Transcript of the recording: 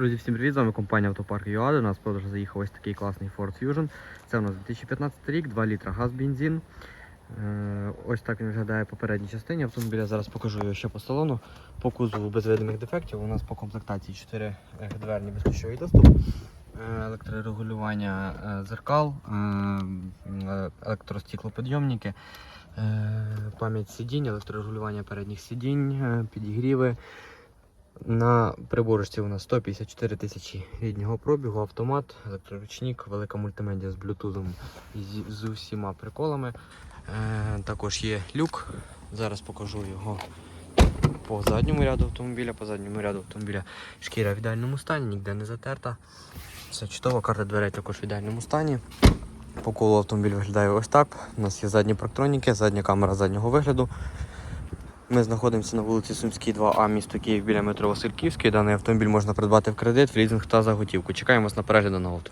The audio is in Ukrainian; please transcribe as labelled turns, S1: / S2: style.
S1: Друзі, всім привіт! З вами компанія Автопарк ЮА. До нас продаж заїхав ось такий класний Ford Fusion. Це у нас 2015 рік, 2 літра газ бензин. Е, Ось так він виглядає по передній частині автомобіля. Зараз покажу його ще по салону. По кузову без видимих дефектів. У нас по комплектації 4 дверні безключовий доступ, е, електрорегулювання е, зеркал, е, е, електростіклопідйомники, е, пам'ять сидінь, електрорегулювання передніх сидінь, е, підігріви. На приборочці у нас 154 тисячі ріднього пробігу, автомат, електроручник, велика мультимедіа з блютузом і з, з усіма приколами. Е, також є люк. Зараз покажу його по задньому ряду автомобіля. По задньому ряду автомобіля шкіра в ідеальному стані, ніде не затерта. Все чудово, карта дверей також в ідеальному стані. По колу автомобіль виглядає ось так. У нас є задні парктроніки, задня камера заднього вигляду. Ми знаходимося на вулиці Сумській, 2А, місто Київ біля метро Васильківський. Даний автомобіль можна придбати в кредит, в лізинг та за готівку. Чекаємо вас на перегляд даного автомобіля.